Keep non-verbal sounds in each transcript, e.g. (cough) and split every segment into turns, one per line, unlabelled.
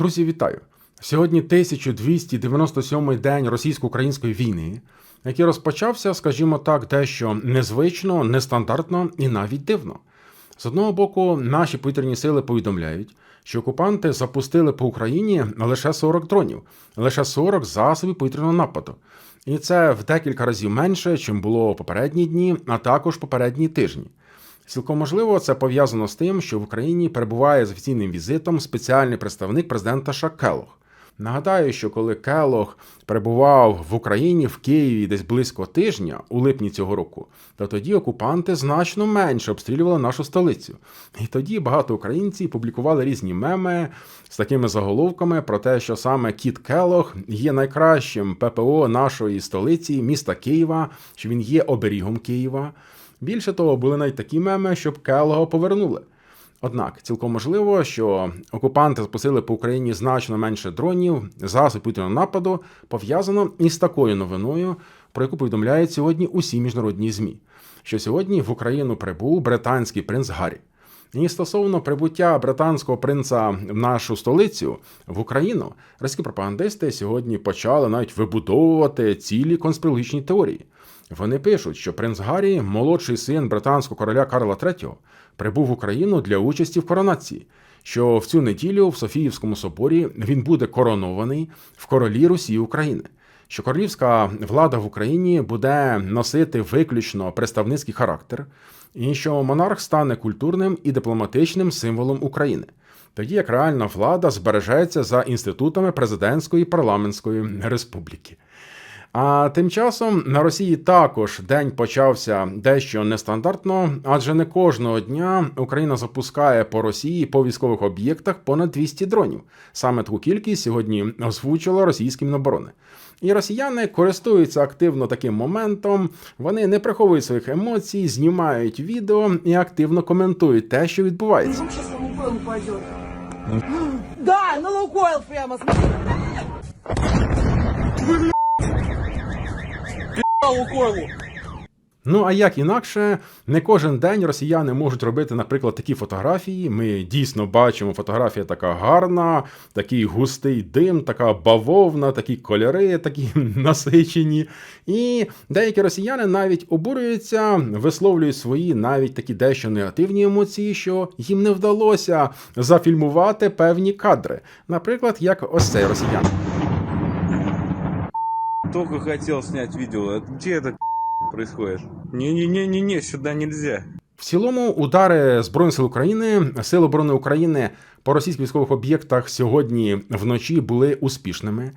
Друзі, вітаю! Сьогодні 1297-й день російсько-української війни, який розпочався, скажімо так, дещо незвично, нестандартно і навіть дивно. З одного боку, наші повітряні сили повідомляють, що окупанти запустили по Україні лише 40 дронів, лише 40 засобів повітряного нападу. І це в декілька разів менше, чим було попередні дні, а також попередні тижні. Цілком можливо, це пов'язано з тим, що в Україні перебуває з офіційним візитом спеціальний представник президента США Келох. Нагадаю, що коли Келох перебував в Україні в Києві десь близько тижня у липні цього року, то тоді окупанти значно менше обстрілювали нашу столицю. І тоді багато українців публікували різні меми з такими заголовками про те, що саме Кіт Келох є найкращим ППО нашої столиці, міста Києва, що він є оберігом Києва. Більше того, були навіть такі меми, щоб Келого повернули. Однак цілком можливо, що окупанти запустили по Україні значно менше дронів, засобів повітряного нападу пов'язано із такою новиною, про яку повідомляють сьогодні усі міжнародні змі. Що сьогодні в Україну прибув британський принц Гаррі. І стосовно прибуття британського принца в нашу столицю в Україну, російські пропагандисти сьогодні почали навіть вибудовувати цілі конспірологічні теорії. Вони пишуть, що принц Гаррі, молодший син британського короля Карла III, прибув в Україну для участі в коронації. Що в цю неділю в Софіївському соборі він буде коронований в королі Русі України. Що королівська влада в Україні буде носити виключно представницький характер, і що монарх стане культурним і дипломатичним символом України, тоді як реальна влада збережеться за інститутами президентської і парламентської республіки. А тим часом на Росії також день почався дещо нестандартно, адже не кожного дня Україна запускає по Росії по військових об'єктах понад 200 дронів. Саме таку кількість сьогодні озвучила російські міноборони. І росіяни користуються активно таким моментом. Вони не приховують своїх емоцій, знімають відео і активно коментують те, що відбувається.
Да, на Лукойл прямо. Лукойлу.
Ну а як інакше, не кожен день росіяни можуть робити, наприклад, такі фотографії. Ми дійсно бачимо, фотографія така гарна, такий густий дим, така бавовна, такі кольори, такі (laughs) насичені. І деякі росіяни навіть обурюються, висловлюють свої навіть такі дещо негативні емоції, що їм не вдалося зафільмувати певні кадри. Наприклад, як ось цей росіян.
Только хотел снять видео. А Где это происходит? Не-не-не-не-не, сюда нельзя.
В цілому, удари Збройних сил України, Сил оборони України по російських військових об'єктах сьогодні вночі були успішними.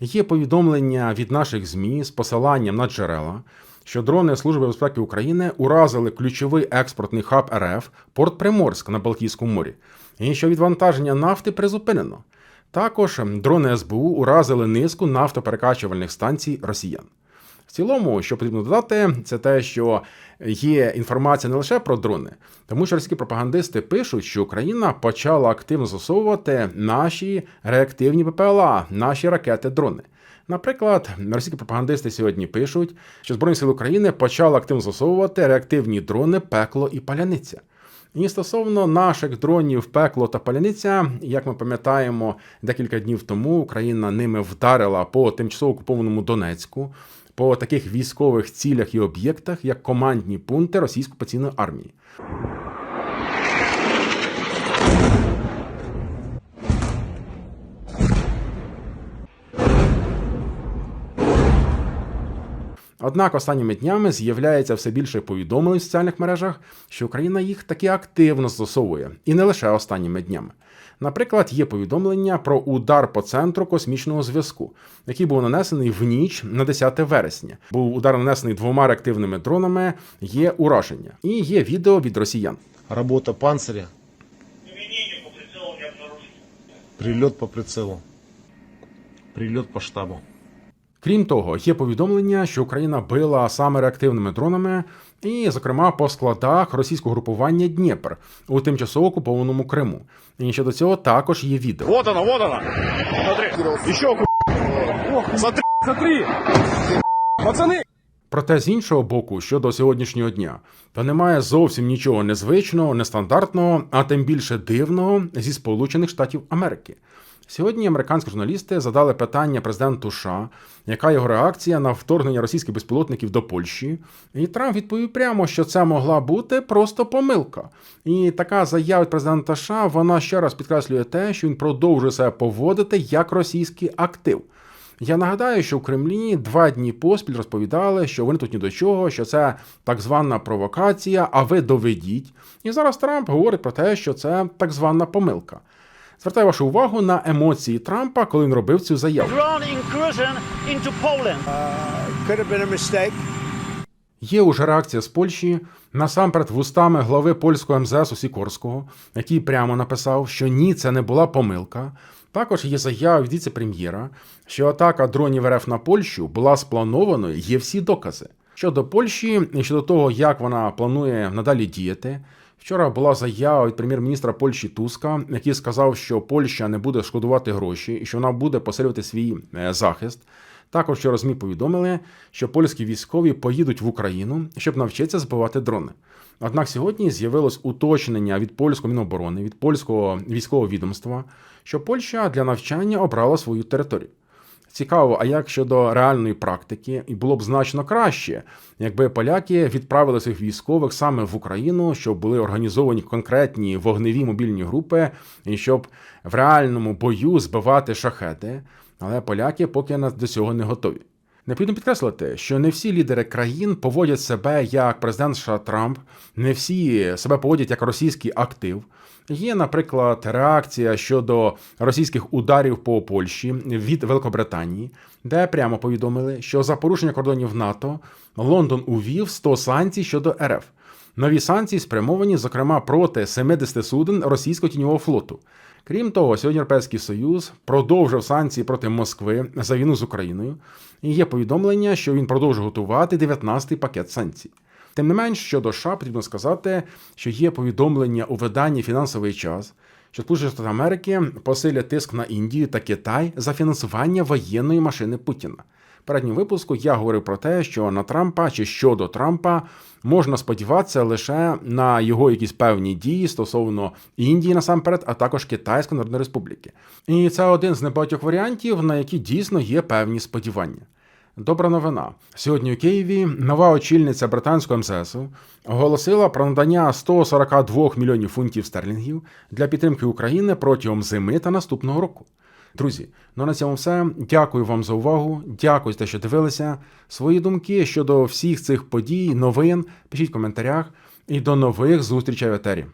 Є повідомлення від наших ЗМІ з посиланням на джерела, що дрони Служби безпеки України уразили ключовий експортний хаб РФ Порт Приморськ на Балтійському морі, і що відвантаження нафти призупинено. Також дрони СБУ уразили низку нафтоперекачувальних станцій росіян. В цілому, що потрібно додати, це те, що є інформація не лише про дрони, тому що російські пропагандисти пишуть, що Україна почала активно застосовувати наші реактивні ППЛА, наші ракети-дрони. Наприклад, російські пропагандисти сьогодні пишуть, що Збройні сили України почали активно застосовувати реактивні дрони пекло і паляниця. І стосовно наших дронів пекло та паляниця, як ми пам'ятаємо, декілька днів тому Україна ними вдарила по тимчасово окупованому Донецьку, по таких військових цілях і об'єктах, як командні пункти російської паційної армії. Однак останніми днями з'являється все більше повідомлень в соціальних мережах, що Україна їх таки активно застосовує, і не лише останніми днями. Наприклад, є повідомлення про удар по центру космічного зв'язку, який був нанесений в ніч на 10 вересня. Був удар нанесений двома реактивними дронами. Є ураження, і є відео від росіян.
Работа панциря.
Применение по прицелу не обнаружено.
Прилет по прицелу. Прилет по штабу.
Крім того, є повідомлення, що Україна била саме реактивними дронами, і, зокрема, по складах російського групування Дніпр у тимчасово окупованому Криму. І щодо цього також є відео.
Вот она, вот она. Смотри. Еще Смотри, смотри. Пацаны.
Проте з іншого боку, щодо сьогоднішнього дня, то немає зовсім нічого незвичного, нестандартного, а тим більше дивного зі Сполучених Штатів Америки. Сьогодні американські журналісти задали питання президенту США, яка його реакція на вторгнення російських безпілотників до Польщі. І Трамп відповів прямо, що це могла бути просто помилка. І така заява від президента США вона ще раз підкреслює те, що він продовжує себе поводити як російський актив. Я нагадаю, що в Кремлі два дні поспіль розповідали, що вони тут ні до чого, що це так звана провокація, а ви доведіть. І зараз Трамп говорить про те, що це так звана помилка. Звертаю вашу увагу на емоції Трампа, коли він робив цю заяву.
mistake.
Є уже реакція з Польщі насамперед вустами глави польського МЗС Сікорського, який прямо написав, що ні, це не була помилка. Також є заява від віце-прем'єра, що атака дронів РФ на Польщу була спланованою, є всі докази. Щодо Польщі і щодо того, як вона планує надалі діяти. Вчора була заява від прем'єр-міністра Польщі Туска, який сказав, що Польща не буде шкодувати гроші і що вона буде посилювати свій е, захист. Також вчора ЗМІ повідомили, що польські військові поїдуть в Україну, щоб навчитися збивати дрони. Однак сьогодні з'явилось уточнення від польського міноборони, від польського військового відомства, що Польща для навчання обрала свою територію. Цікаво, а як щодо реальної практики, і було б значно краще, якби поляки відправили своїх військових саме в Україну, щоб були організовані конкретні вогневі мобільні групи, і щоб в реальному бою збивати шахети. Але поляки поки на- до цього не готові. Необхідно підкреслити, що не всі лідери країн поводять себе як президент США Трамп, не всі себе поводять як російський актив. Є, наприклад, реакція щодо російських ударів по Польщі від Великобританії, де прямо повідомили, що за порушення кордонів НАТО Лондон увів 100 санкцій щодо РФ. Нові санкції спрямовані, зокрема, проти 70 суден російського тіньового флоту. Крім того, сьогодні Європейський Союз продовжив санкції проти Москви за війну з Україною. І є повідомлення, що він продовжує готувати 19-й пакет санкцій. Тим не менш, щодо США потрібно сказати, що є повідомлення у виданні фінансовий час, що Сполучені Штати Америки посилять тиск на Індію та Китай за фінансування воєнної машини Путіна. Передньому випуску я говорив про те, що на Трампа чи щодо Трампа можна сподіватися лише на його якісь певні дії стосовно Індії насамперед, а також Китайської Народної Республіки. І це один з небагатьох варіантів, на які дійсно є певні сподівання. Добра новина. Сьогодні у Києві нова очільниця британського МЗСу оголосила про надання 142 мільйонів фунтів стерлінгів для підтримки України протягом зими та наступного року. Друзі, ну на цьому все. Дякую вам за увагу. Дякую за те, що дивилися. Свої думки щодо всіх цих подій, новин пишіть в коментарях. І до нових зустрічей в етері.